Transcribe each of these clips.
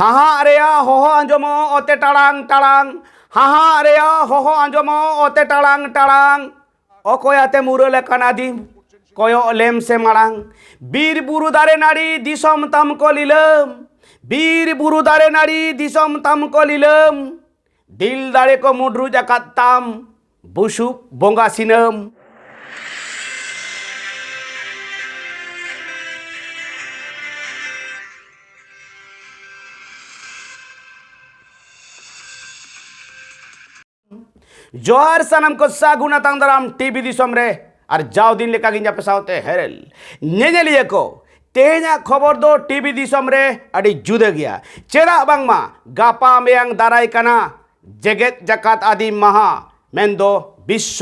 হাহা রেয়া হহ আঞ্জমো অতে টাড়াং টাড়াং। হাহা রেয়া হহ আঞ্জমো অতে টাড়াং টাড়াং। অকয়াতে মুরলে কানাদিম কয়ক লেম সে মাড়াং। বীর বুরু দারে নারী দিসম তাম কলিলম। বীর বুরু দারে নারী দিসম তাম কলিলম। দিল দাড়ে কো মুডরু জাকাত তাম, বুসুক বঙ্গা সিনম জহার সানাম को सागुना तंदराम टीवी दिसम रे और जाओ दिन लेका गिंजा पेसावते हेरल नेनेलिए को তেহেনা খবর দো টিভি দিশমরে আডি জুদে গিয়া। চেরা বাংমা, গাপা মেয়াং দারাই কানা। জেগেত জাকাত আদি মাহা, মেন্দো বিশ্ব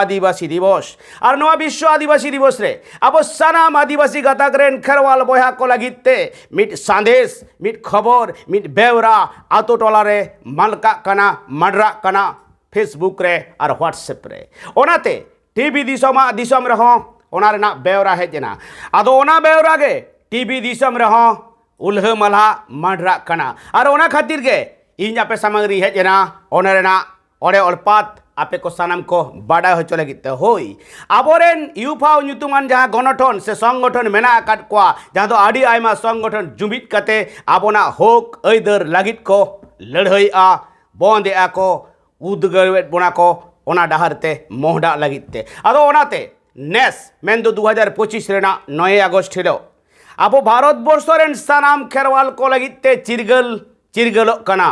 আদিবাসী দিবস। আর নোয়া বিশ্ব আদিবাসী দিবস রে আবো সানাম আদিবাসী গাতাক রেন খেরওয়াল বয়া কো লাগিতে মিট সান্দেশ, মিট খবর, মিট বেউরা আতো টলারে মালকা কানা, মাডরা কানা। ᱯᱷᱮᱥᱵᱩᱠ ᱨᱮ ᱟᱨ ᱦᱳᱣᱟᱴᱥᱮᱯ ᱨᱮ ᱚᱱᱟᱛᱮ ᱴᱤᱵᱤ ᱫᱤᱥᱚᱢᱟᱜ ᱫᱤᱥᱚᱢ ᱨᱮᱦᱚᱸ ᱚᱱᱟ ᱨᱮᱱᱟᱜ ᱵᱮᱣᱨᱟ ᱦᱮᱡ ᱮᱱᱟ ᱟᱫᱚ ᱚᱱᱟ ᱵᱮᱣᱨᱟ ᱜᱮ ᱴᱤᱵᱤ ᱫᱤᱥᱚᱢ ᱨᱮᱦᱚᱸ ᱩᱞᱦᱟᱹ ᱢᱟᱞᱦᱟ ᱢᱟᱰᱨᱟᱜ ᱠᱟᱱᱟ ᱟᱨ ᱚᱱᱟ ᱠᱷᱟᱹᱛᱤᱨ ᱜᱮ ᱤᱧ ᱟᱯᱮ ᱥᱟᱢᱟᱝ ᱨᱤᱧ ᱦᱮᱡ ᱮᱱᱟ ᱚᱱᱟ ᱨᱮᱱᱟᱜ ᱚᱲᱮ ᱚᱲᱯᱟᱛ ᱟᱯᱮ ᱠᱚ ᱥᱟᱱᱟᱢ ᱠᱚ ᱵᱟᱰᱟᱭ ᱦᱚᱪᱚ ᱞᱟᱹᱜᱤᱫ ᱛᱮ ᱦᱳᱭ ᱟᱵᱚᱨᱮᱱ ᱤᱭᱩᱯᱷᱟᱣ ᱧᱩᱛᱩᱢᱟᱱ ᱡᱟᱦᱟᱸ ᱜᱚᱱᱚᱴᱷᱚᱱ ᱥᱮ ᱥᱚᱝᱜᱚᱴᱷᱚᱱ ᱢᱮᱱᱟᱜ ᱟᱠᱟᱫ ᱠᱚᱣᱟ ᱡᱟᱦᱟᱸ ᱫᱚ ᱟᱹᱰᱤ ᱟᱭᱢᱟ ᱥᱚᱝᱜᱚᱴᱷᱚᱱ ᱡᱩᱢᱤᱫ ᱠᱟᱛᱮ ᱟᱵᱚᱱᱟᱜ ᱦᱳᱠ ᱟᱹᱭᱫᱟᱹᱨ ᱞᱟᱹᱜᱤᱫ ᱠᱚ ᱞᱟᱹᱲᱦᱟᱹᱭᱼᱟ ᱵᱚᱱᱫ ᱠᱚ ᱩᱫᱽᱜᱟᱹᱣᱮᱫ ᱵᱚᱱᱟ ᱠᱚ ᱚᱱᱟ ᱰᱟᱦᱟᱨ ᱛᱮ ᱢᱚᱦᱰᱟᱜ ᱞᱟᱹᱜᱤᱫ ᱛᱮ ᱟᱫᱚ ᱚᱱᱟᱛᱮ ᱱᱮᱥ ᱢᱮᱱᱫᱚ ᱫᱩ ᱦᱟᱡᱟᱨ ᱯᱚᱸᱪᱤᱥ ᱨᱮᱱᱟᱜ ᱱᱚᱭᱮ ᱟᱜᱚᱥᱴ ᱦᱤᱞᱳᱜ ᱟᱵᱚ ᱵᱷᱟᱨᱚᱛ ᱵᱚᱨᱥᱚ ᱨᱮᱱ ᱥᱟᱱᱟᱢ ᱠᱷᱮᱨᱣᱟᱞ ᱠᱚ ᱞᱟᱹᱜᱤᱫ ᱛᱮ ᱪᱤᱨᱜᱟᱹᱞ ᱪᱤᱨᱜᱟᱹᱞᱚᱜ ᱠᱟᱱᱟ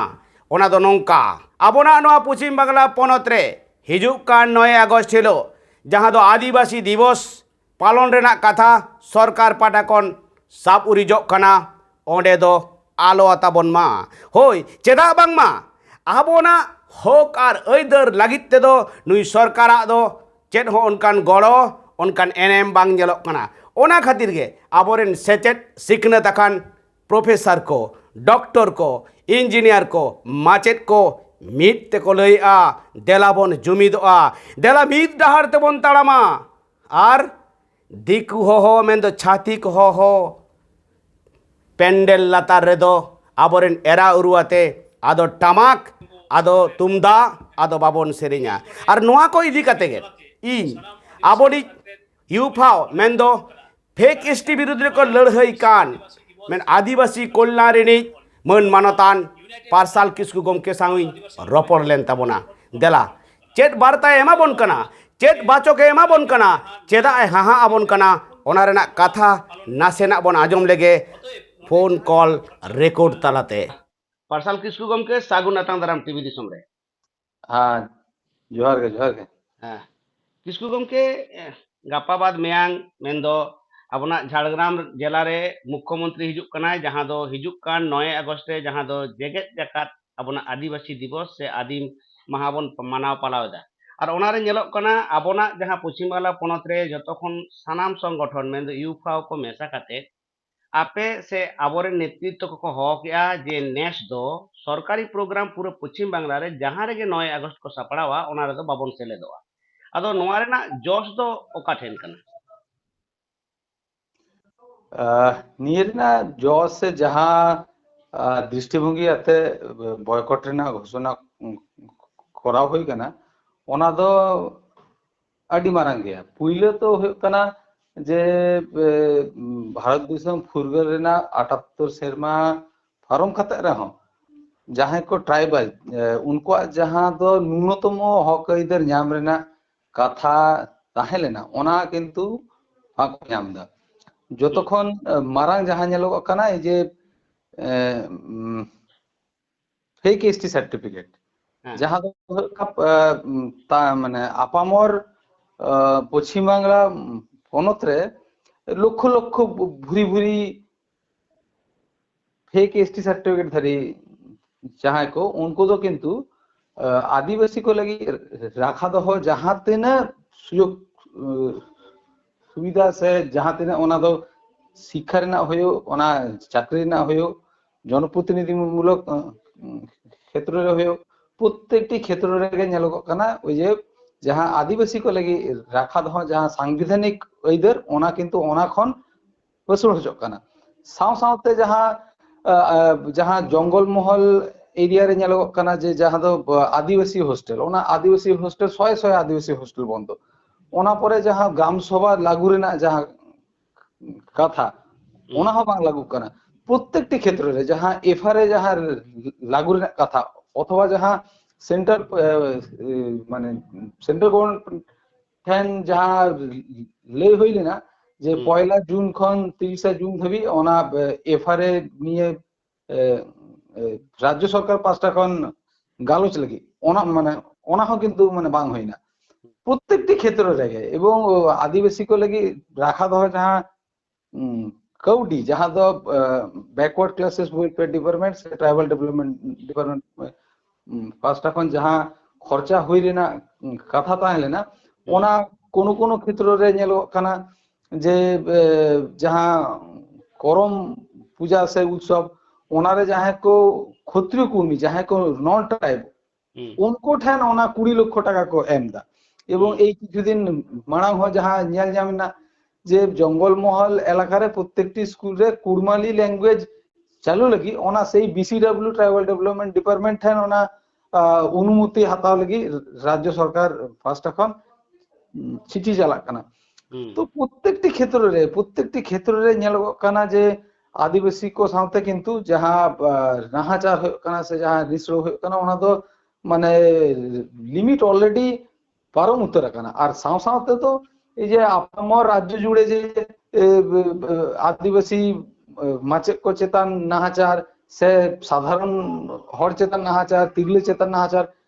ᱚᱱᱟ ᱫᱚ ᱱᱚᱝᱠᱟ ᱟᱵᱚᱱᱟᱜ ᱱᱚᱣᱟ ᱯᱚᱪᱷᱤᱢ ᱵᱟᱝᱞᱟ ᱯᱚᱱᱚᱛ ᱨᱮ ᱦᱤᱡᱩᱜ ᱠᱟᱱ ᱱᱚᱭᱮ ᱟᱜᱚᱥᱴ ᱦᱤᱞᱳᱜ ᱡᱟᱦᱟᱸ ᱫᱚ ᱟᱹᱫᱤᱵᱟᱹᱥᱤ ᱫᱤᱵᱚᱥ ᱯᱟᱞᱚᱱ ᱨᱮᱱᱟᱜ ᱠᱟᱛᱷᱟ ᱥᱚᱨᱠᱟর ᱯᱟᱦᱴᱟ ᱠᱷᱚᱱ ᱥᱟᱵ ᱩᱨᱤᱡᱚᱜ ᱠᱟᱱᱟ ᱚᱸᱰᱮ ᱫᱚ ᱟᱞᱚ ᱟᱛᱟᱵᱚᱱ ᱢᱟ ᱦᱳᱭ ᱪᱮᱫᱟᱜ ᱵᱟᱝᱢᱟ ᱟᱵᱚᱱᱟᱜ ᱦᱚᱠ ᱟᱨ ᱟᱹᱭᱫᱟᱹᱨ ᱞᱟᱹᱜᱤᱫ ᱛᱮᱫᱚ ᱱᱩᱭ ᱥᱚᱨᱠᱟᱨᱟᱜ ᱫᱚ ᱪᱮᱫ ᱦᱚᱸ ᱚᱱᱠᱟᱱ ᱜᱚᱲᱚ ᱚᱱᱠᱟᱱ ᱮᱱᱮᱢ ᱵᱟᱝ ᱧᱮᱞᱚᱜ ᱠᱟᱱᱟ ᱚᱱᱟ ᱠᱷᱟᱹᱛᱤᱨ ᱜᱮ ᱟᱵᱚᱨᱮᱱ ᱥᱮᱪᱮᱫ ᱥᱤᱠᱷᱱᱟᱹᱛ ᱟᱠᱟᱱ ᱯᱨᱚᱯᱷᱮᱥᱟᱨ ᱠᱚ ᱰᱚᱠᱴᱚᱨ ᱠᱚ ᱤᱧᱡᱤᱱᱤᱭᱟᱨ ᱠᱚ ᱢᱟᱪᱮᱫ ᱠᱚ ᱢᱤᱫ ᱛᱮᱠᱚ ᱞᱟᱹᱭᱮᱜᱼᱟ ᱫᱮᱞᱟ ᱵᱚᱱ ᱡᱩᱢᱤᱫᱚᱜᱼᱟ ᱫᱮᱞᱟ ᱢᱤᱫ ᱰᱟᱦᱟᱨ ᱛᱮᱵᱚᱱ ᱛᱟᱲᱟᱢᱟ ᱟᱨ ᱫᱤᱠᱩ ᱦᱚᱦᱚ ᱢᱮᱱᱫᱚ ᱪᱷᱟᱹᱛᱤᱠ ᱦᱚᱦᱚ ᱯᱮᱱᱰᱮᱞ ᱞᱟᱛᱟᱨ ᱨᱮᱫᱚ ᱟᱵᱚᱨᱮᱱ ᱮᱨᱟ ᱩᱨᱩᱣᱟᱛᱮ ᱟᱫᱚ ᱴᱟᱢᱟᱠ ᱟᱫᱚ ᱛᱩᱢᱫᱟᱜ ᱟᱫᱚ ᱵᱟᱵᱚᱱ ᱥᱮᱨᱮᱧᱟ ᱟᱨ ᱱᱚᱣᱟ ᱠᱚ ᱤᱫᱤ ᱠᱟᱛᱮ ᱜᱮ ᱤᱧ ᱟᱵᱚᱨᱤᱡ ᱤᱭᱩᱯᱷᱟᱣ ᱢᱮᱱᱫᱚ ᱯᱷᱮᱠ ᱮᱥ ᱴᱤ ᱵᱤᱨᱩᱫᱽ ᱨᱮᱠᱚ ᱞᱟᱹᱲᱦᱟᱹᱭ ᱠᱟᱱ ᱢᱮᱱ ᱟᱹᱫᱤᱵᱟᱹᱥᱤ ᱠᱚᱞᱞᱟᱱ ᱨᱤᱱᱤᱡ ᱢᱟᱹᱱ ᱢᱟᱱᱚᱛᱟᱱ ᱯᱟᱨᱥᱟᱞ ᱠᱤᱥᱠᱩ ᱜᱚᱢᱠᱮ ᱥᱟᱶᱤᱧ ᱨᱚᱯᱚᱲ ᱞᱮᱱ ᱛᱟᱵᱚᱱᱟ ᱫᱮᱞᱟ ᱪᱮᱫ ᱵᱟᱨᱛᱟᱭ ᱮᱢᱟᱵᱚᱱ ᱠᱟᱱᱟ ᱪᱮᱫ ᱵᱟᱪᱚᱠᱮ ᱮᱢᱟᱵᱚᱱ ᱠᱟᱱᱟ ᱪᱮᱫᱟᱜ ᱮ ᱦᱟᱦᱟ ᱟᱵᱚᱱ ᱠᱟᱱᱟ ᱚᱱᱟ ᱨᱮᱱᱟᱜ ᱠᱟᱛᱷᱟ ᱱᱟᱥᱮᱱᱟᱜ ᱵᱚᱱ ᱟᱸᱡᱚᱢ ᱞᱮᱜᱮ ᱯᱷᱳᱱ ᱠᱚᱞ ᱨᱮᱠᱚᱨᱰ ᱛᱟᱞᱟᱛᱮ पार्सल किसकु गमके सागुन आतांग दराम टीवी दिसम रे हाँ जोहार गे जोहार गे हाँ। किसकु गमके गापाबाद मेयांग मेंदो अपना झाड़ग्राम जिला रे मुख्यमंत्री हिजुक कनाय जहाँ दो हिजुक कान 9 अगस्त रे जहाँ दो जगत जकात अपना आदिवासी दिवस से आदि महाबन मनाव पालावदा और ओना रे कना अपना जहाँ पश्चिम बंगाल पनत रे जतखन सानाम संगठन मेंदो यूफाओ को मेसा काते आपे से आबरे नेतृत्व को हक या जे नेस दो, सरकारी प्रोग्राम पूरा पश्चिम बांगला रे जहाँ रे 9 अगस्त को सपड़ावा ओना रे तो बाबन सेले दवा। अदो नोआ रे ना, जोश तो दो ओका ठेन कना नियर ना, जोश से जहाँ दृष्टिभंगी अते बॉयकॉट रे ना, घोषणा करा होई कना ओना दो अडी मारंग। पुइले तो होकना ᱡᱮ ᱵᱷᱟᱨᱚᱛ ᱫᱤᱥᱚᱢ ᱯᱷᱩᱨᱜᱟᱹᱞ ᱨᱮᱱᱟᱜ 78 ᱥᱮᱨᱢᱟ ᱯᱟᱨᱚᱢ ᱠᱟᱛᱮ ᱨᱮᱦᱚᱸ ᱡᱟᱦᱟᱸᱭ ᱠᱚ ᱴᱨᱟᱭᱵᱟᱞ ᱩᱱᱠᱩᱣᱟᱜ ᱡᱟᱦᱟᱸ ᱫᱚ ᱱᱩᱱᱚᱛᱚᱢᱚ ᱦᱚᱠ ᱟᱹᱭᱫᱟᱹᱨ ᱧᱟᱢ ᱨᱮᱱᱟᱜ ᱠᱟᱛᱷᱟ ᱛᱟᱦᱮᱸ ᱞᱮᱱᱟ ᱚᱱᱟ ᱠᱤᱱᱛᱩ ᱵᱟᱠᱚ ᱧᱟᱢ ᱮᱫᱟ ᱡᱚᱛᱚ ᱠᱷᱚᱱ ᱢᱟᱨᱟᱝ ᱡᱟᱦᱟᱸ ᱧᱮᱞᱚᱜ ᱠᱟᱱᱟ ᱡᱮ ᱯᱷᱮᱠ ᱮᱥᱴᱤ ᱥᱟᱨᱴᱤᱯᱷᱤᱠᱮᱴ जहाँ तो का ता माने आपामोर पश्चिम बांग्ला অন্যত্র লক্ষ লক্ষ ভুরি ভুরি फेक एसटी सर्टिफिकेट धरी जहाँ को उनको तो किंतु आदिवासी को लगी राखा दो हो जहाँ সুযোগ সুবিধা सुविधा যাহা जहाँ तेना ओना दो শিক্ষার না হয়েও, ওনা চাকরি না হয়েও, জনপ্রতিনিধিমূলক ক্ষেত্রে হয়েও, প্রত্যেকটি ক্ষেত্রে নেলক কানা, ওই যে যাহা আদিবাসী কো লাগি রাখা দহ, যাহা সাংবিধানিক ᱟᱹᱭᱫᱟᱹᱨ ᱚᱱᱟ ᱠᱤᱱᱛᱩ ᱚᱱᱟ ᱠᱷᱚᱱ ᱯᱟᱹᱥᱩᱲ ᱦᱚᱪᱚᱜ ᱠᱟᱱᱟ ᱥᱟᱶ ᱥᱟᱶᱛᱮ ᱡᱟᱦᱟᱸ ᱡᱟᱦᱟᱸ ᱡᱚᱝᱜᱚᱞ ᱢᱚᱦᱚᱞ ᱮᱨᱤᱭᱟ ᱨᱮ ᱧᱮᱞᱚᱜ ᱠᱟᱱᱟ ᱡᱮ ᱡᱟᱦᱟᱸ ᱫᱚ ᱟদিবাসী ᱦᱳᱥᱴᱮᱞ ᱚᱱᱟ ᱟদিবাসী ᱦᱳᱥᱴᱮᱞ ᱥᱚᱭ ᱥᱚᱭ ᱟদিবাসী ᱦᱳᱥᱴᱮᱞ ᱵᱚᱱᱫᱚ ᱚᱱᱟ ᱯᱚᱨᱮ ᱡᱟᱦᱟᱸ ᱜᱨᱟᱢ ᱥᱚᱵᱷᱟ ᱞᱟᱹᱜᱩ ᱨᱮᱱᱟᱜ ᱡᱟᱦᱟᱸ ᱠᱟᱛᱷᱟ ᱚᱱᱟ ᱦᱚᱸ ᱵᱟᱝ ᱞᱟᱹᱜᱩᱜ ᱠᱟᱱᱟ প্রত্যেকটি ক্ষেত্রে রে যাহা এফআর এ যাহা লাগু রেনার কথা অথবা যাহা সেন্টার মানে সেন্ট্রাল গভর্নমেন্ট ᱴᱷᱮᱱ ᱡᱟᱦᱟᱸ ᱞᱟᱹᱭ ᱦᱩᱭ ᱞᱮᱱᱟ ᱡᱮ পয়লা জুন ᱠᱷᱚᱱ তিরিশে জুন ᱫᱷᱟᱹᱵᱤᱡ ᱚᱱᱟ এফআরএ নিয়ে রাজ্য সরকার পাঁচটা খন গালোচ লাগি ওনা মানে ওনা হও কিন্তু মানে বাং হইনা প্রত্যেকটি ক্ষেত্র রেগে এবং আদিবাসী কো লাগি রাখা দহ যাহা কৌডি যাহা the backward classes welfare department say tribal development department পাঁচটা খন যাহা খরচা হুই রেনা কথা তাহে লেনা ওনা কোনো কোনো ক্ষেত্র রে ñeলᱚᱜ কানা যে যাহা করম পূজা সে উৎসব ওনারে যাহে কো ক্ষত্রিয় কর্মী যাহে কো নন ট্রাইব উনকো ঠেন ওনা কুড়ি লক্ষ টাকা কো এম দা এবং এই কিছুদিন মাড়াং হয় যাহা ñel ñam না যে জঙ্গলমহল এলাকারে প্রত্যেকটি স্কুল রে কুড়মালি ল্যাঙ্গুয়েজ চালু লাগি ওনা সেই বিসিডব্লিউ ট্রাইবাল ডেভেলপমেন্ট ডিপার্টমেন্ট ঠেন ওনা অনুমতি হাতাও লাগি রাজ্য সরকার ফার্স্ট এখন চিঠি চালাক কানা তো প্রত্যেকটি ক্ষেত্রে প্রত্যেকটি ক্ষেত্রে রে ñeলᱚᱜ কানা যে আদিবাসী কো সাথে কিন্তু যাহা নাহাচার হয়ে কানা সে যাহা নিশ্রয় হয়ে কানা ওনা তো মানে লিমিট অলরেডি পারম উত্তর কানা আর সাও সাথে তো এই যে আপামর রাজ্য জুড়ে যে আদিবাসী মাচেক কো চেতান নাহাচার সে সাধারণ হর চেতান নাহাচার তিগলে চেতান নাহাচার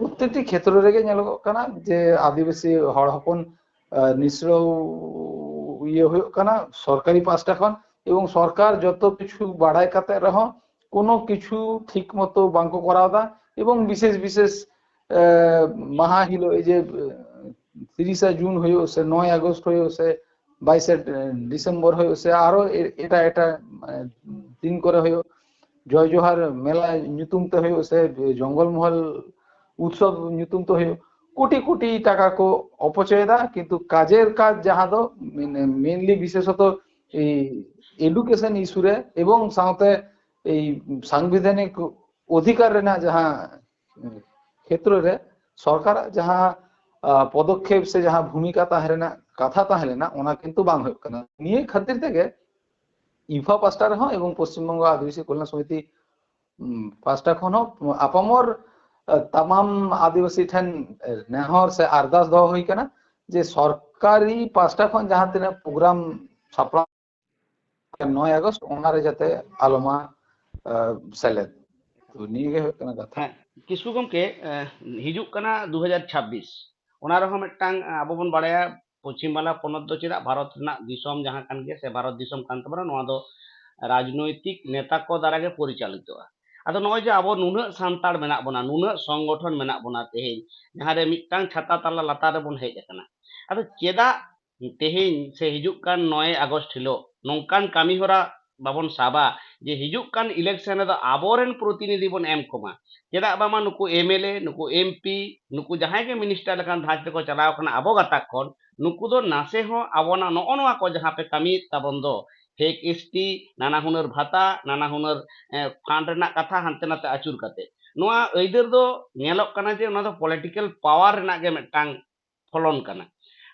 প্রত্যেকটি ক্ষেত্র রেগে ñeলᱚᱜ কানা, যে আদিবাসী হড় হপন নিশ্র ইয়ে হয়ে কানা, সরকারি পাঁচটা খন এবং সরকার যত কিছু বাড়াই কাতে রহ, কোনো কিছু ঠিক মতো বাঙ্ক করাও দা এবং বিশেষ বিশেষ মাহা হিলো এই যে তিরিশে জুন হয়েও সে, নয় আগস্ট হয়েও সে, বাইশে ডিসেম্বর হয়েও সে আরও এটা এটা দিন করে হয়েও জয় জোহার মেলা নিতুমতে হয়েও সে জঙ্গলমহল উৎসব নিতুম তো হয়ে কোটি কোটি টাকা কো অপচয় দা কিন্তু কাজের কাজ যাহা দো মেনলি বিশেষত এই এডুকেশন ইস্যুরে এবং সাথে এই সাংবিধানিক অধিকার রেনা যাহা, ক্ষেত্রে সরকার যাহা পদক্ষেপ সে যাহা ভূমিকা তাহলে না, কথা তাহলে না, ওনা কিন্তু বাং হয়ে কানা? নিয়ে খাতির থেকে ইফা পাঁচটা রহ এবং পশ্চিমবঙ্গ আদিবাসী কল্যাণ সমিতি পাঁচটা খন আপামর তাম আদিবাসী ঠেন নেহর সে আরদাস દો હોય કના જે સરકારી પાસ્ટા ખન જહાં તિને પ્રોગ્રામ છાપડા 9 আগস্ট, ওনারে যাতে আলমা সেলেদ তো নিয়ে গে কানা কথা। হ্যাঁ, কিছু গমকে হিজুক হাজার ছাব্বিশ। ওনার হ মিটাং আববন বাড়ায়া পশ্চিম বাংলা পনত দো চেদা ভারত না দিশম জহাঁ কান গে সে ভারত দিশম কান তবরা রাজনৈতিক নেতা কো দ্বারা গে পরিচালিত। হয় ᱟᱫᱚ ᱱᱚᱜᱼᱚᱭ ᱡᱮ ᱟᱵᱚ ᱱᱩᱱᱟᱹᱜ ᱥᱟᱱᱛᱟᱲ ᱢᱮᱱᱟᱜ ᱵᱚᱱᱟ ᱱᱩᱱᱟᱹᱜ ᱥᱚᱝᱜᱚᱴᱷᱚᱱ ᱢᱮᱱᱟᱜ ᱵᱚᱱᱟ ᱛᱮᱦᱮᱧ ᱡᱟᱦᱟᱸ ᱨᱮ ᱢᱤᱫᱴᱟᱝ ᱪᱷᱟᱛᱟ ᱛᱟᱞᱟ ᱞᱟᱛᱟᱨ ᱨᱮᱵᱚᱱ ᱦᱮᱡ ᱟᱠᱟᱱᱟ ᱟᱫᱚ ᱪᱮᱫᱟᱜ ᱛᱮᱦᱮᱧ ᱥᱮ ᱦᱤᱡᱩᱜ ᱠᱟᱱ ᱱᱚᱭ ᱟᱜᱚᱥᱴ ᱦᱤᱞᱳᱜ ᱱᱚᱝᱠᱟᱱ ᱠᱟᱹᱢᱤ ᱦᱚᱨᱟ ᱵᱟᱵᱚᱱ ᱥᱟᱵᱟ ᱡᱮ ᱦᱤᱡᱩᱜ ᱠᱟᱱ ᱤᱞᱮᱠᱥᱚᱱ ᱨᱮᱫᱚ ᱟᱵᱚᱨᱮᱱ ᱯᱨᱚᱛᱤᱱᱤᱫᱷᱤ ᱵᱚᱱ ᱮᱢ ᱠᱚᱢᱟ ᱪᱮᱫᱟᱜ ᱵᱟᱝᱢᱟ ᱱᱩᱠᱩ ᱮᱢᱮᱞᱮ ᱱᱩᱠᱩ ᱮᱢᱯᱤ ᱱᱩᱠᱩ ᱡᱟᱦᱟᱸᱭ ᱜᱮ ᱢᱤᱱᱤᱥᱴᱟᱨ ᱞᱮᱠᱟᱱ ᱫᱷᱟᱸᱪ ᱨᱮᱠᱚ ᱪᱟᱞᱟᱣ ᱟᱠᱟᱱᱟ ᱟᱵᱚ ᱜᱟᱛᱟᱠ ᱠᱷᱚᱱ ᱱᱩᱠᱩ ᱫᱚ ᱱᱟᱥᱮ ᱦᱚᱸ ᱟᱵᱚᱱᱟᱜ ᱱᱚᱜᱼᱚ ᱱᱚᱣᱟ ᱠᱚ ᱡᱟᱦᱟᱸ ᱯᱮ ᱠᱟᱹᱢᱤᱭᱮᱫ ᱛᱟᱵᱚᱱ ᱫᱚ ᱯᱷᱮᱠ ᱮᱥᱴᱤ ᱱᱟᱱᱟ ᱦᱩᱱᱟᱹᱨ ᱵᱷᱟᱛᱟ ᱱᱟᱱᱟ ᱦᱩᱱᱟᱹᱨ ᱯᱷᱟᱱᱰ ᱨᱮᱱᱟᱜ ᱠᱟᱛᱷᱟ ᱦᱟᱱᱛᱮ ᱱᱟᱛᱮ ᱟᱹᱪᱩᱨ ᱠᱟᱛᱮ ᱱᱚᱣᱟ ᱟᱹᱭᱫᱟᱹᱨ ᱫᱚ ᱧᱮᱞᱚᱜ ᱠᱟᱱᱟ ᱡᱮ ᱚᱱᱟ ᱫᱚ ᱯᱚᱞᱤᱴᱤᱠᱮᱞ ᱯᱟᱣᱟᱨ ᱨᱮᱱᱟᱜ ᱜᱮ ᱢᱤᱫᱴᱟᱝ ᱯᱷᱚᱞᱚᱱ ᱠᱟᱱᱟ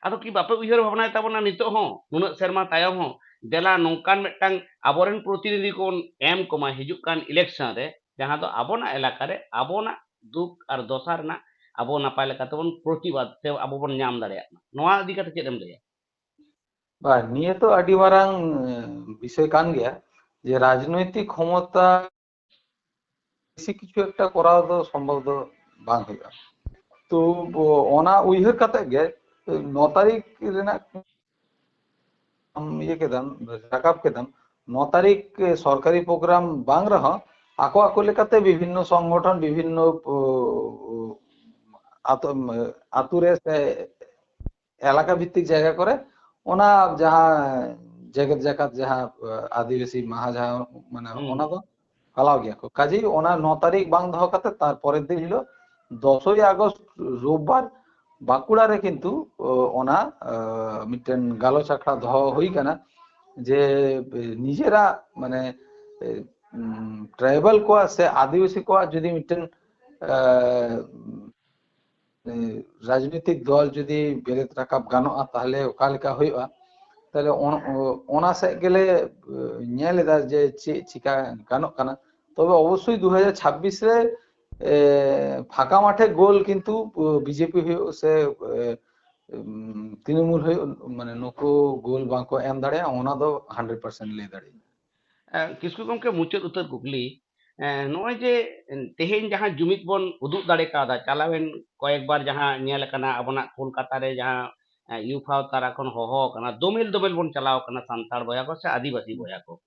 ᱟᱫᱚ ᱠᱤ ᱵᱟᱯᱮ ᱩᱭᱦᱟᱹᱨ ᱵᱷᱟᱵᱱᱟᱭ ᱛᱟᱵᱚᱱᱟ ᱱᱤᱛᱚᱜ ᱦᱚᱸ ᱱᱩᱱᱟᱹᱜ ᱥᱮᱨᱢᱟ ᱛᱟᱭᱚᱢ ᱦᱚᱸ ᱫᱮᱞᱟ ᱱᱚᱝᱠᱟᱱ ᱢᱤᱫᱴᱟᱝ ᱟᱵᱚᱨᱮᱱ ᱯᱨᱚᱛᱤᱱᱤᱫᱷᱤ ᱠᱚ ᱮᱢ ᱠᱚᱢᱟ ᱦᱤᱡᱩᱜ ᱠᱟᱱ ᱤᱞᱮᱠᱥᱚᱱ ᱨᱮ ᱡᱟᱦᱟᱸ ᱫᱚ ᱟᱵᱚᱱᱟᱜ ᱮᱞᱟᱠᱟᱨᱮ ᱟᱵᱚᱱᱟᱜ ᱫᱩᱠ ᱟᱨ ᱫᱚᱥᱟ ᱨᱮᱱᱟᱜ ᱟᱵᱚ ᱱᱟᱯᱟᱭ ᱞᱮᱠᱟᱛᱮᱵᱚᱱ ᱯᱨᱚᱛᱤᱵᱟᱫ ᱥᱮ ᱟᱵᱚ ᱵᱚᱱ ᱧᱟᱢ ᱫᱟᱲᱮᱭᱟᱜ ᱢᱟ ᱱᱚᱣᱟ ᱤᱫᱤ ᱠᱟᱛᱮ ᱪᱮᱫ ᱮᱢ ᱞᱟᱹᱭᱟ Wah, ᱱᱤᱭᱟᱹ ᱛᱚ ᱟᱹᱰᱤ ᱢᱟᱨᱟᱝ ᱵᱤᱥᱚᱭ ᱠᱟᱱ ᱜᱮᱭᱟ ᱡᱮ ᱨᱟᱡᱽᱱᱳᱭᱛᱤᱠ ᱠᱷᱚᱢᱚᱛᱟ বেশি কিছু একটা করাও তো সম্ভব তো ᱵᱟᱝ ᱦᱩᱭᱩᱜᱼᱟ ᱛᱚ ᱚᱱᱟ ᱩᱭᱦᱟᱹᱨ ᱠᱟᱛᱮ ᱜᱮ ᱱᱚ ᱛᱟᱹᱨᱤᱠᱷ ᱨᱮᱱᱟᱜ ᱟᱢ ᱤᱭᱟᱹ ᱠᱮᱫᱟᱢ ᱨᱟᱠᱟᱵ ᱠᱮᱫᱟᱢ ᱱᱚ ᱛᱟᱹᱨᱤᱠᱷ সরকারি প্রোগ্রাম বাং রহ আকো আকো লেকাতে বিভিন্ন সংগঠন বিভিন্ন আতুরে এলাকা ভিত্তিক জায়গা করে ওনা যাহা জেগেত জাকাত যাহা আদিবাসী মাহা যাহা মানে। ওনা দো পালাও গিয়া কো কাজেই ওনা ন তারিখ বাং দহ কাতে তারপরের দিন হলো দশই আগস্ট রোববার বাঁকুড়ারে কিন্তু ওনা মিটেন গালোচ আখড়া দহ হই কানা যে নিজেরা মানে ট্রাইবাল কোয়া সে আদিবাসী কোয়া যদি মিটেন ᱨᱟᱡᱽᱱᱤᱛᱤᱠ ᱫᱚᱞ ᱡᱩᱫᱤ ᱵᱮᱨᱮᱫ ᱨᱟᱠᱟᱵ ᱜᱟᱱᱚᱜᱼᱟ ᱛᱟᱦᱞᱮ ᱚᱠᱟ ᱞᱮᱠᱟ ᱦᱩᱭᱩᱜᱼᱟ ᱛᱟᱦᱞᱮ ᱚᱱᱟ ᱥᱮᱫ ᱜᱮᱞᱮ ᱧᱮᱞ ᱮᱫᱟ ᱡᱮ ᱪᱮᱫ ᱪᱤᱠᱟ ᱜᱟᱱᱚᱜ ᱠᱟᱱᱟ তবে অবশ্যই দু হাজার ছাব্বিশে ফাঁকা মাঠে গোল কিন্তু বিজেপি হয়েও সে তৃণমূল হয়েও মানে নুকু গোল বাঁকো এম দাঁড়ে ওনা দো হান্ড্রেড পার্সেন্ট লে দাঁড়ে কিসকু গমকে মুচাদ উত্তর কুকলি ᱱᱚᱜᱼᱚᱭ ᱡᱮ ᱛᱮᱦᱮᱧ ᱡᱟᱦᱟᱸ ᱡᱩᱢᱤᱫ ᱵᱚᱱ ᱩᱫᱩᱜ ᱫᱟᱲᱮ ᱠᱟᱣᱫᱟ ᱪᱟᱞᱟᱣᱮᱱ ᱠᱚᱭᱮᱠᱵᱟᱨ ᱡᱟᱦᱟᱸ ᱧᱮᱞ ᱟᱠᱟᱱᱟ ᱟᱵᱚᱱᱟᱜ ᱠᱳᱞᱠᱟᱛᱟ ᱨᱮ ᱡᱟᱦᱟᱸ ᱤᱭᱩᱯᱷᱟᱣ ᱛᱟᱨᱟ ᱠᱷᱚᱱ ᱦᱚᱦᱚ ᱟᱠᱟᱱᱟ ᱫᱚᱢᱮᱞ ᱫᱚᱢᱮᱞ ᱵᱚᱱ ᱪᱟᱞᱟᱣ ᱟᱠᱟᱱᱟ ᱥᱟᱱᱛᱟᱲ ᱵᱚᱭᱦᱟ ᱠᱚ ᱥᱮ ᱟᱹᱫᱤᱵᱟᱹᱥᱤ ᱵᱚᱭᱦᱟ ᱠᱚ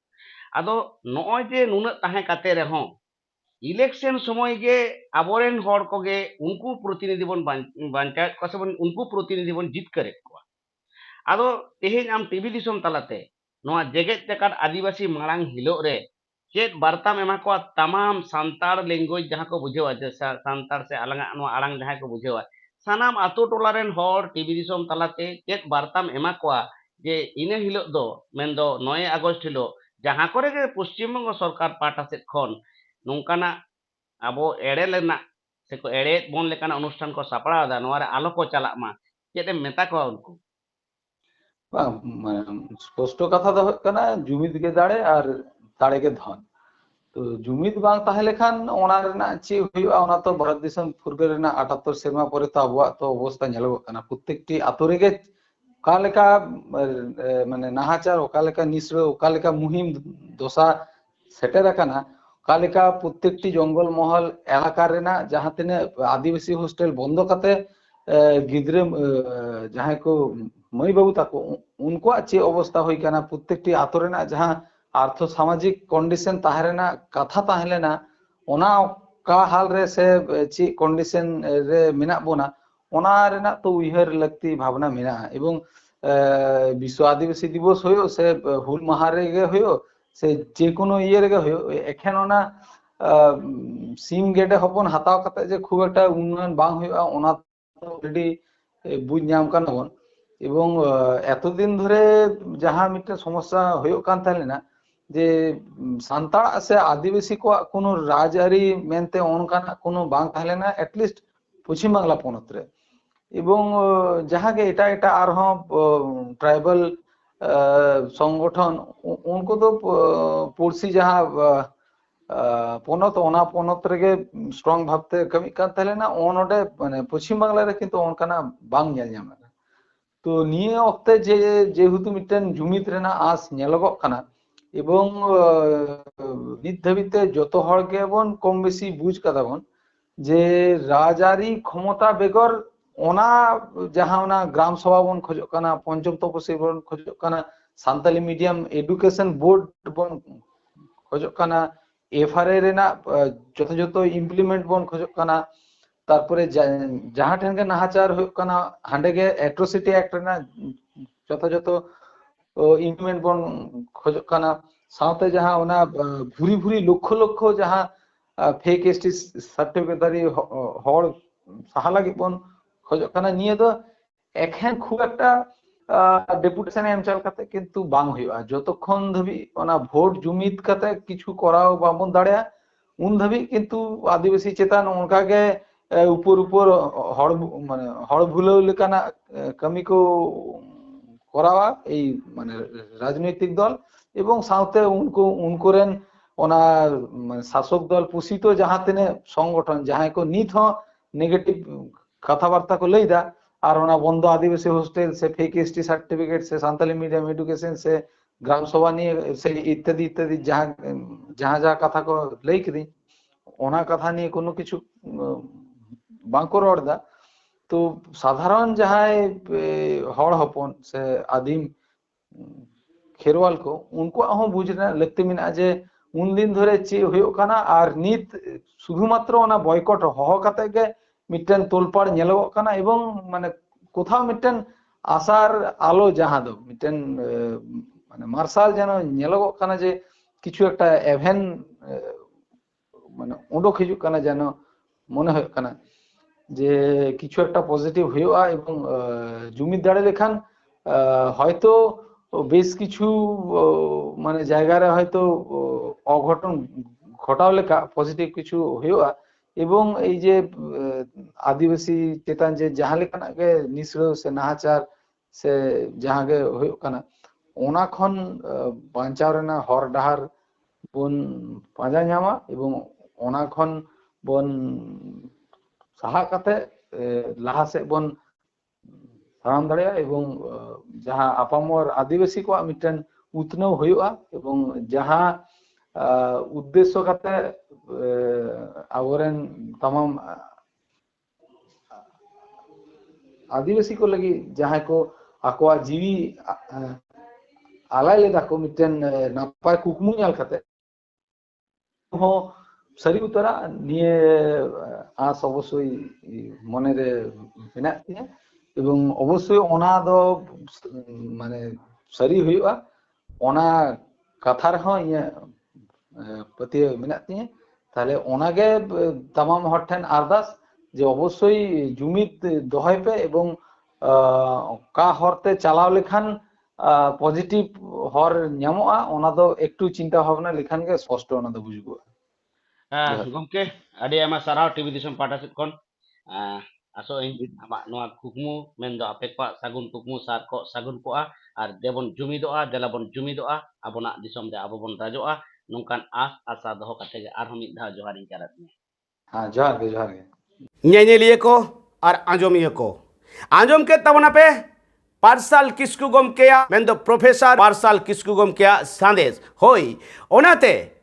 ᱟᱫᱚ ᱱᱚᱜᱼᱚᱭ ᱡᱮ ᱱᱩᱱᱟᱹᱜ ᱛᱟᱦᱮᱸ ᱠᱟᱛᱮ ᱨᱮᱦᱚᱸ ইলেকশন সময় গে আবরেন হড় কগে উনকু প্রতিনিধি বন বাঞ্চায়েত কসে বন উনকু প্রতিনিধি বন জিত করে কোয়া আদো তেহেন আম টিভি দিশম তালাতে নোয়া জেগেত তেকার আদিবাসী মারাং হিলো রে ᱪᱮᱫ ᱵᱟᱨᱛᱟ ᱮᱢᱟ ᱠᱚᱣᱟ ᱛᱟᱢᱟᱢ ᱥᱟᱱᱛᱟᱲ ᱞᱮᱝᱜᱩᱭᱮᱡ ᱡᱟᱦᱟᱸ ᱠᱚ ᱵᱩᱡᱷᱟᱹᱣᱟ ᱡᱮ ᱥᱟᱱᱛᱟᱲ ᱥᱮ ᱟᱞᱟᱝᱟᱜ ᱱᱚᱣᱟ ᱟᱲᱟᱝ ᱡᱟᱦᱟᱸᱭ ᱠᱚ ᱵᱩᱡᱷᱟᱹᱣᱟ ᱥᱟᱱᱟᱢ ᱟᱛᱳ ᱴᱚᱞᱟ ᱨᱮᱱ ᱦᱚᱲ ᱴᱤᱵᱷᱤ ᱫᱤᱥᱚᱢ ᱛᱟᱞᱟᱛᱮ ᱪᱮᱫ ᱵᱟᱨᱛᱟᱢ ᱮᱢᱟ ᱠᱚᱣᱟ ᱡᱮ ᱤᱱᱟᱹ ᱦᱤᱞᱳᱜ ᱫᱚ ᱢᱮᱱᱫᱚ ᱱᱚᱭᱮ ᱟᱜᱚᱥᱴ ᱦᱤᱞᱳᱜ ᱡᱟᱦᱟᱸ ᱠᱚᱨᱮ ᱜᱮ ᱯᱚᱥᱪᱤᱢ ᱵᱚᱝᱜᱚ ᱥᱚᱨᱠᱟᱨ ᱯᱟᱦᱴᱟ ᱥᱮᱫ ᱠᱷᱚᱱ ᱱᱚᱝᱠᱟᱱᱟᱜ ᱟᱵᱚ ᱮᱲᱮ ᱨᱮᱱᱟᱜ ᱥᱮᱠᱚ ᱮᱲᱮᱭᱮᱫ ᱵᱚᱱ ᱞᱮᱠᱟᱱᱟᱜ ᱚᱱᱩᱥᱴᱷᱟᱱ ᱠᱚ ᱥᱟᱯᱲᱟᱣ ᱮᱫᱟ ᱱᱚᱣᱟ ᱨᱮ ᱟᱞᱚ ᱠᱚ ᱪᱟᱞᱟᱜ ᱢᱟ ᱪᱮᱫ ᱮᱢ ᱢᱮᱛᱟ ᱠᱚᱣᱟ ᱩᱱᱠᱩ ᱵᱟᱝ ᱢᱟᱱᱮ ᱥᱯᱚᱥᱴᱚ ᱠᱟᱛᱷᱟ ᱫᱚ ᱦᱩᱭᱩᱜ ᱠᱟᱱᱟ ᱡᱩᱢᱤᱫ ᱜᱮ ᱫᱟᱲᱮ ᱟᱨ ᱫᱟᱲᱮ ᱜᱮ ᱫᱷᱚᱱ ᱛᱚ ᱡᱩᱢᱤᱫ ᱵᱟᱝ ᱛᱟᱦᱮᱸ ᱞᱮᱠᱷᱟᱱ ᱚᱱᱟ ᱨᱮᱱᱟᱜ ᱪᱮᱫ ᱦᱩᱭᱩᱜᱼᱟ ᱚᱱᱟ ᱛᱚ ᱵᱷᱟᱨᱚᱛ ᱫᱤᱥᱚᱢ ᱯᱷᱩᱨᱜᱟᱹᱞ ᱨᱮᱱᱟᱜ 78 ᱥᱮᱨᱢᱟ ᱯᱚᱨᱮ ᱛᱚ ᱟᱵᱚᱣᱟᱜ ᱛᱚ ᱚᱵᱚᱥᱛᱟ ᱧᱮᱞᱚᱜ ᱠᱟᱱᱟ ᱯᱨᱚᱛᱮᱠᱴᱤ ᱟᱛᱳ ᱨᱮᱜᱮ ᱚᱠᱟᱞᱮᱠᱟ ᱢᱟᱱᱮ ᱱᱟᱦᱟᱪᱟᱨ ᱚᱠᱟᱞᱮᱠᱟ ᱱᱤᱥᱲᱟᱹ ᱚᱠᱟᱞᱮᱠᱟ ᱢᱩᱦᱤᱢ ᱫᱚᱥᱟ ᱥᱮᱴᱮᱨ ᱟᱠᱟᱱᱟ ᱚᱠᱟᱞᱮᱠᱟ ᱯᱨᱚᱛᱮᱠᱴᱤ ᱡᱚᱝᱜᱚᱞ ᱢᱚᱦᱚᱞ ᱮᱞᱟᱠᱟ ᱨᱮᱱᱟᱜ ᱡᱟᱦᱟᱸ ᱛᱤᱱᱟᱹᱜ आदिवासी हॉस्टल बंद करते गिदरे जहाँ को मई बाबू तक उनको चे अवस्था हुई प्रत्येक आतो जहाँ আর্থ সামাজিক কন্ডিশন তাহলে না, কথা তাহলে না ওনা কা হাল রে সে, চি কন্ডিশন রে মিনা বোনা ওনা রে না তো उहर লক্তি ভাবনা মিনা। এবং বিশ্ব আদিবাসী দিবস হইও, সে হুল মাহারে গে হইও, সে যে কোনো ইয়ে রে গে হইও এখন ওনা সিম গেটে হপন হাতাও কাতে যে খুব একটা উন্নয়ন বাং হইও ওনা অলরেডি বুঝ নাম কান এবং এতদিন ধরে যাহা মিটা সমস্যা হইও কান তাহলে না ᱡᱮ ᱥᱟᱱᱛᱟᱲ ᱥᱮ ᱟᱹᱫᱤᱵᱟᱹᱥᱤ কোন রাজারি মেনতে ᱢᱮᱱᱛᱮ ᱚᱱᱠᱟᱱᱟᱜ ᱠᱳᱱᱳ ᱵᱟᱝ ᱛᱟᱦᱮᱸ ᱞᱮᱱᱟ ᱮᱴᱞᱤᱥᱴ ᱯᱚᱪᱷᱤᱢ ᱵᱟᱝᱞᱟ ᱯᱚᱱᱚᱛ ᱨᱮ এবং যাহাকে এটা এটা আর হ ট্রাইবাল সংগঠন উনকো তো পড়শি যাহা পনত, ওনা পনত রেগে স্ট্রং ভাবতে কমি, কান তাহলে না অনডে মানে পশ্চিম বাংলারে কিন্তু অনকানা বাং জাল জামা তো নিয়ে অক্তে যে, যেহেতু মিটেন জুমিত রেনা আস, নেলগক কানা ᱮᱵᱚᱝ ᱱᱤᱛ ᱫᱷᱟᱹᱵᱤᱡᱛᱮ ᱡᱚᱛᱚ ᱦᱚᱲ ᱜᱮᱵᱚᱱ ᱠᱚᱢ ᱵᱮᱥᱤ ᱵᱩᱡ ᱠᱟᱫᱟ ᱵᱚᱱ ᱡᱮ ᱨᱟᱡᱽᱟᱹᱨᱤ ᱠᱷᱚᱢᱚᱛᱟ ᱵᱮᱜᱚᱨ ᱚᱱᱟ ᱡᱟᱦᱟᱸ ᱚᱱᱟ ᱜᱨᱟᱢ ᱥᱚᱵᱷᱟ ᱵᱚᱱ ᱠᱷᱚᱡᱚᱜ ᱠᱟᱱᱟ ᱯᱚᱧᱪᱚᱢ ᱛᱚᱯᱚᱥᱤ ᱵᱚᱱ ᱠᱷᱚᱡᱚᱜ ᱠᱟᱱᱟ ᱥᱟᱱᱛᱟᱞᱤ ᱢᱤᱰᱤᱭᱟᱢ এডুকেশন বোর্ড ᱵᱚᱱ ᱠᱷᱚᱡᱚᱜ ᱠᱟᱱᱟ এফআরএ ᱨᱮᱱᱟᱜ যথাযথ ইমপ্লিমেন্ট ᱵᱚᱱ ᱠᱷᱚᱡᱚᱜ ᱠᱟᱱᱟ তারপরে যাহা ঠেন গে নাহাচার হয়ে কানা হাঁডে গে অ্যাট্রোসিটি অ্যাক্ট রেনা যথাযথ ᱤᱧᱢᱮᱱ ᱵᱚᱱ ᱠᱷᱚᱡᱚᱜ ᱠᱟᱱᱟ ᱥᱟᱶᱛᱮ ᱡᱟᱦᱟᱸ ᱚᱱᱟ ᱵᱷᱩᱨᱤ ᱵᱷᱩᱨᱤ ᱞᱚᱠᱠᱷᱚ ᱞᱚᱠᱠᱷᱚ ᱡᱟᱦᱟᱸ ᱯᱷᱮᱠ ᱮᱥᱴᱤ ᱥᱟᱨᱴᱤᱯᱷᱤᱠᱮᱴ ᱫᱟᱨᱤ ᱦᱚᱲ ᱥᱟᱦᱟ ᱞᱟᱹᱜᱤᱫ ᱵᱚᱱ ᱠᱷᱚᱡᱚᱜ ᱠᱟᱱᱟ ᱱᱤᱭᱟᱹ ᱫᱚ ᱮᱠᱷᱮᱱ ᱠᱷᱩᱵ একটা ডেপুটেশন এম চাল কাতে কিন্তু বাং হইয়া যতক্ষণ ধবি ওনা ভোট জুমিদ কাতে কিছু করাও বামন দাঁড়া উন ধবি কিন্তু আদিবাসী চেতান ওনকাগে উপর উপর হড় মানে হড় ভুলেও লেকানা কামি কো করাওয়া এই মানে রাজনৈতিক দল এবং সাথে উনকু, উনকোরেন ওনা মানে শাসক দল পুষিত যাহা তিনে সংগঠন যাহাই কো হ নেগেটিভ কথাবার্তা কো লইদা, আর ওনা বন্ধ আদিবাসী হোস্টেল, সে ফেক এসটি সার্টিফিকেট সে সান্তালি মিডিয়াম এডুকেশন সে গ্রাম সভা নিয়ে, সে ইত্যাদি ইত্যাদি, যাহা যাহা যাহা কথা কো লই কিদি ওনা কথা নিয়ে কোনো কিছু বাংকো রড়দা ᱛᱚ ᱥᱟᱫᱷᱟᱨᱚᱱ ᱡᱟᱦᱟᱸᱭ ᱦᱚᱲ ᱦᱚᱯᱚᱱ ᱥᱮ ᱟᱹᱫᱤᱢ ᱠᱷᱮᱨᱣᱟᱞ ᱠᱚ ᱩᱱᱠᱩᱣᱟᱜ ᱦᱚᱸ ᱵᱩᱡᱽ ᱨᱮᱱᱟᱜ ᱞᱟᱹᱠᱛᱤ ᱢᱮᱱᱟᱜᱼᱟ ᱡᱮ ᱩᱱᱫᱤᱱ ᱫᱷᱚᱨᱮ ᱪᱮᱫ ᱦᱩᱭᱩᱜ ᱠᱟᱱᱟ ᱟᱨ ᱱᱤᱛ ᱥᱩᱫᱷᱩᱢᱟᱛᱨᱚ ᱚᱱᱟ ᱵᱚᱭᱠᱚᱴ ᱦᱚᱦᱚ ᱠᱟᱛᱮ ᱜᱮ ᱢᱤᱫᱴᱮᱱ ᱛᱳᱞᱯᱟᱲ ᱧᱮᱞᱚᱜᱚᱜ ᱠᱟᱱᱟ ᱮᱵᱚᱝ ᱢᱟᱱᱮ ᱠᱳথাও ᱢᱤᱫᱴᱮᱱ ᱟᱥᱟᱨ ᱟᱞᱚ ᱡᱟᱦᱟᱸ ᱫᱚ ᱢᱤᱫᱴᱮᱱ মানে মার্শাল যেন ᱧᱮᱞᱚᱜᱚᱜ ᱠᱟᱱᱟ ᱡᱮ কিছু একটা এভেন মানে ওডক ᱦᱤᱡᱩᱜ ᱠᱟᱱᱟ যেন মনে ᱦᱩᱭᱩᱜ ᱠᱟᱱᱟ যে কিছু একটা পজিটিভ হওয়া এবং জুমিদারে লেখান হয়তো বেশ কিছু মানে জায়গার হয়তো অঘটন ঘটাও লেখা পজিটিভ কিছু হওয়া এবং এই যে আদিবাসী চেতান যে যাহা লেখা না নিঃস্র সে নাহাচার, সে যাহাকে হয়েও কানা। ওনা খন বাঁচাও না হর ডাহার ᱵᱚᱱ পাঁজা ᱧᱟᱢᱟ এবং ᱚᱱᱟ ᱠᱷᱚᱱ ᱵᱚᱱ ᱥᱟᱦᱟ ᱠᱟᱛᱮ ᱞᱟᱦᱟ ᱥᱮᱫ ᱵᱚᱱ ᱥᱟᱦᱟᱢ ᱫᱟᱲᱮᱭᱟᱜᱼᱟ ᱮᱵᱚᱝ ᱡᱟᱦᱟᱸ ᱟᱯᱟᱢᱚᱨ ᱟᱹᱫᱤᱵᱟᱹᱥᱤ ᱠᱚᱣᱟᱜ ᱢᱤᱫᱴᱮᱱ ᱩᱛᱱᱟᱹᱣ ᱦᱩᱭᱩᱜᱼᱟ ᱮᱵᱚᱝ ᱡᱟᱦᱟᱸ उद्देश्य करते आवरण तमाम आदिवासी को लगी जहाँ को आको जीवी आलाय लेदा को मिटन नापाय कुकमु ᱧᱮᱞ ᱠᱟᱛᱮ ᱦᱚᱸ সারি উতরা নিয়ে আস অবশ্যই মনের মেনা এবং অবশ্যই ওনা দ মানে সারি হইবা ওনা কথার হয় পতি মেনা তাহলে ওনাকে তামাম হঠেন আরদাস যে অবশ্যই জুমিত দহয় পে এবং কা হরতে চালাও লেখান পজিটিভ হর নামা ওনা দ একটু চিন্তা ভাবনা লেখানকে স্পষ্ট ওনা দ বুঝব Uh, gomke, ada yang sarau TV Dishon partnership kon. Uh, aso ing amak noa kukmu mendo ape ko sagun kukmu sar ko sagun ko a ar debon jumidoa delabon jumidoa abona disom de abobon rajoa nungkan as asa doho kate ge arhom mid dha joharin karat me. हाँ जोहार गे जोहार गे ᱧᱮᱧᱮ ᱞᱤᱭᱟᱹ ᱠᱚ ᱟᱨ ᱟᱸᱡᱚᱢᱤᱭᱟᱹ ᱠᱚ ᱟᱸᱡᱚᱢ ᱠᱮᱫ ᱛᱟᱵᱚᱱᱟ ᱯᱮ ᱯᱟᱨᱥᱟᱞ ᱠᱤᱥᱠᱩ ᱜᱚᱢᱠᱮᱭᱟᱜ ᱢᱮᱱᱫᱚ ᱯᱨᱚᱯᱷᱮᱥᱟᱨ ᱯᱟᱨᱥᱟᱞ ᱠᱤᱥᱠᱩ ᱜᱚᱢᱠᱮᱭᱟᱜ ᱥᱟᱸᱫᱮᱥ ᱦᱳᱭ ᱚᱱᱟᱛᱮ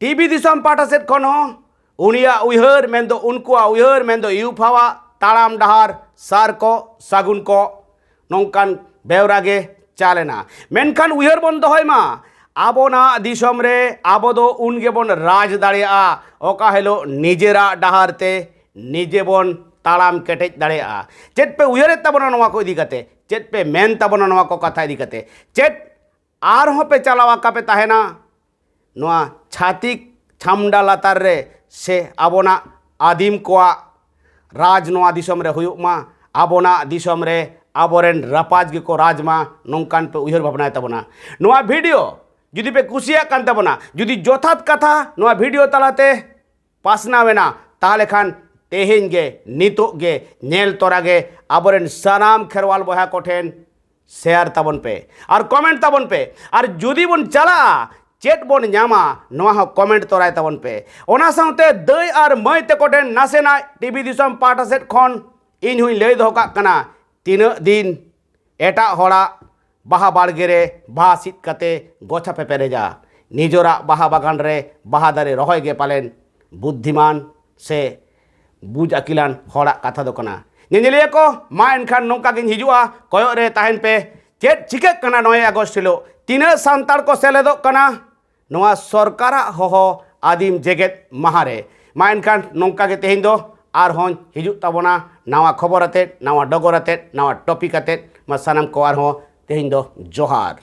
ᱴᱤᱵᱤ ᱫᱤᱥᱚᱢ ᱯᱟᱦᱴᱟ ᱥᱮᱫ ᱠᱷᱚᱱ ᱦᱚᱸ ᱩᱱᱤᱭᱟᱜ ᱩᱭᱦᱟᱹᱨ ᱢᱮᱱᱫᱚ ᱩᱱᱠᱩᱣᱟᱜ ᱩᱭᱦᱟᱹᱨ ᱢᱮᱱᱫᱚ ᱤᱭᱩᱯᱷᱟᱣᱟᱜ ᱛᱟᱲᱟᱢ ᱰᱟᱦᱟᱨ ᱥᱟᱨ ᱠᱚ ᱥᱟᱹᱜᱩᱱ ᱠᱚ ᱱᱚᱝᱠᱟᱱ ᱵᱮᱣᱨᱟ ᱜᱮ ᱪᱟᱞᱮᱱᱟ ᱢᱮᱱᱠᱷᱟᱱ ᱩᱭᱦᱟᱹᱨ ᱵᱚᱱ ᱫᱚᱦᱚᱭ ᱢᱟ ᱟᱵᱚᱱᱟᱜ ᱫᱤᱥᱚᱢ ᱨᱮ ᱟᱵᱚ ᱫᱚ ᱩᱱ ᱜᱮᱵᱚᱱ ᱨᱟᱡᱽ ᱫᱟᱲᱮᱭᱟᱜᱼᱟ ᱚᱠᱟ ᱦᱤᱞᱳᱜ ᱱᱤᱡᱮᱨᱟᱜ ᱰᱟᱦᱟᱨ ᱛᱮ ᱱᱤᱡᱮ ᱵᱚᱱ তাড়াম কেটেজ দাঁড়িয়া চেদ পে উয়ারেত তাবনা নওয়া কো ইদি কাতে চেদ পে মেন তাবনা নওয়া কো কথা ইদি কাতে চেদ আর হপে চালাওয়া কাপে তাহেনা ᱱᱚᱣᱟ ᱪᱷᱟᱛᱤᱠ ᱪᱷᱟᱢᱰᱟ ᱞᱟᱛᱟᱨ ᱨᱮ ᱥᱮ ᱟᱵᱚᱱᱟᱜ ᱟᱹᱫᱤᱢ ᱠᱚᱣᱟᱜ ᱨᱟᱡᱽ ᱱᱚᱣᱟ ᱫᱤᱥᱚᱢ ᱨᱮ ᱦᱩᱭᱩᱜ ᱢᱟ ᱟᱵᱚᱱᱟᱜ ᱫᱤᱥᱚᱢ ᱨᱮ ᱟᱵᱚᱨᱮᱱ ᱨᱟᱯᱟᱡᱽ ᱜᱮᱠᱚ ᱨᱟᱡᱽ ᱢᱟ ᱱᱚᱝᱠᱟᱱ ᱯᱮ ᱩᱭᱦᱟᱹᱨ ᱵᱷᱟᱵᱽᱱᱟᱭ ᱛᱟᱵᱚᱱᱟ ᱱᱚᱣᱟ ᱵᱷᱤᱰᱤᱭᱳ ᱡᱩᱫᱤ ᱯᱮ ᱠᱩᱥᱤᱭᱟᱜ ᱠᱟᱱ ᱛᱟᱵᱚᱱᱟ ᱡᱩᱫᱤ ᱡᱚᱛᱷᱟᱛ ᱠᱟᱛᱷᱟ ᱱᱚᱣᱟ ᱵᱷᱤᱰᱤᱭᱳ ᱛᱟᱞᱟᱛᱮ ᱯᱟᱥᱱᱟᱣᱮᱱᱟ ᱛᱟᱦᱚᱞᱮ ᱠᱷᱟᱱ ᱛᱮᱦᱮᱧ ᱜᱮ ᱱᱤᱛᱚᱜ ᱜᱮ ᱧᱮᱞ ᱛᱚᱨᱟ ᱜᱮ ᱟᱵᱚᱨᱮᱱ ᱥᱟᱱᱟᱢ ᱠᱷᱮᱨᱣᱟᱞ ᱵᱚᱭᱦᱟ ᱠᱚᱴᱷᱮᱱ শেয়ার তাবন পে আর কমেন্ট তাবন পে আর যদি বন চালা ᱪᱮᱫ ᱵᱚᱱ ᱧᱟᱢᱟ ᱱᱚᱣᱟ ᱦᱚᱸ ᱠᱚᱢᱮᱱᱴ ᱛᱚᱨᱟᱭ ᱛᱟᱵᱚᱱ ᱯᱮ ᱚᱱᱟ ᱥᱟᱶᱛᱮ ᱫᱟᱹᱭ ᱟᱨ ᱢᱟᱹᱭ ᱛᱮᱠᱚ ᱴᱷᱮᱱ ᱱᱟᱥᱮᱱᱟᱜ ᱴᱤᱵᱷᱤ ᱫᱤᱥᱚᱢ ᱯᱟᱦᱴᱟ ᱥᱮᱫ ᱠᱷᱚᱱ ᱤᱧ ᱦᱚᱸᱧ ᱞᱟᱹᱭ ᱫᱚᱦᱚ ᱠᱟᱜ ᱠᱟᱱᱟ ᱛᱤᱱᱟᱹᱜ ᱫᱤᱱ ᱮᱴᱟᱜ ᱦᱚᱲᱟᱜ ᱵᱟᱦᱟ ᱵᱟᱲᱜᱮ ᱨᱮ ᱵᱟᱦᱟ ᱥᱤᱫ ᱠᱟᱛᱮ ᱜᱚᱪᱷᱟ ᱯᱮ ᱯᱮᱨᱮᱡᱟ ᱱᱤᱡᱚᱨᱟᱜ ᱵᱟᱦᱟ ᱵᱟᱜᱟᱱ ᱨᱮ ᱵᱟᱦᱟ ᱫᱟᱨᱮ ᱨᱚᱦᱚᱭ ᱜᱮ ᱯᱟᱞᱮᱱ ᱵᱩᱫᱽᱫᱷᱤᱢᱟᱱ ᱥᱮ ᱵᱩᱡᱽ ᱟᱹᱠᱤᱞᱟᱱ ᱦᱚᱲᱟᱜ ᱠᱟᱛᱷᱟ ᱫᱚ ᱠᱟᱱᱟ ᱧᱮᱧᱮᱞᱤᱭᱟᱹ ᱠᱚ ᱢᱟ ᱮᱱᱠᱷᱟᱱ ᱱᱚᱝᱠᱟ ᱜᱤᱧ ᱦᱤᱡᱩᱜᱼᱟ ᱠᱚᱭᱚᱜ ᱨᱮ ᱛᱟᱦᱮᱱ ᱯᱮ ᱪᱮᱫ ᱪᱤᱠᱟᱹᱜ ᱠᱟᱱᱟ ᱱᱚᱭ ᱟᱜᱚᱥᱴ ᱦᱤᱞᱳᱜ ᱛᱤᱱᱟᱹᱜ ᱥᱟᱱᱛᱟᱲ ᱠᱚ ᱥᱮᱞᱮᱫᱚᱜ ᱠᱟᱱᱟ ᱱᱚᱣᱟ ᱥᱚᱨᱠᱟᱨᱟᱜ ᱦᱚᱦᱚ ᱟᱹᱫᱤᱢ ᱡᱮᱜᱮᱫ ᱢᱟᱦᱟ ᱨᱮ ᱢᱟ ᱮᱱᱠᱷᱟᱱ ᱱᱚᱝᱠᱟ ᱜᱮ ᱛᱮᱦᱮᱧ ᱫᱚ ᱟᱨᱦᱚᱸ ᱦᱤᱡᱩᱜ ᱛᱟᱵᱚᱱᱟ ᱱᱟᱣᱟ ᱠᱷᱚᱵᱚᱨ ᱟᱛᱮᱫ ᱱᱟᱣᱟ ᱰᱚᱜᱚᱨ ᱟᱛᱮᱫ ᱱᱟᱣᱟ ᱴᱚᱯᱤᱠ ᱟᱛᱮᱫ ᱢᱟ ᱥᱟᱱᱟᱢ ᱠᱚ ᱟᱨᱦᱚᱸ ᱛᱮᱦᱮᱧ ᱫᱚ ᱡᱚᱦᱟᱨ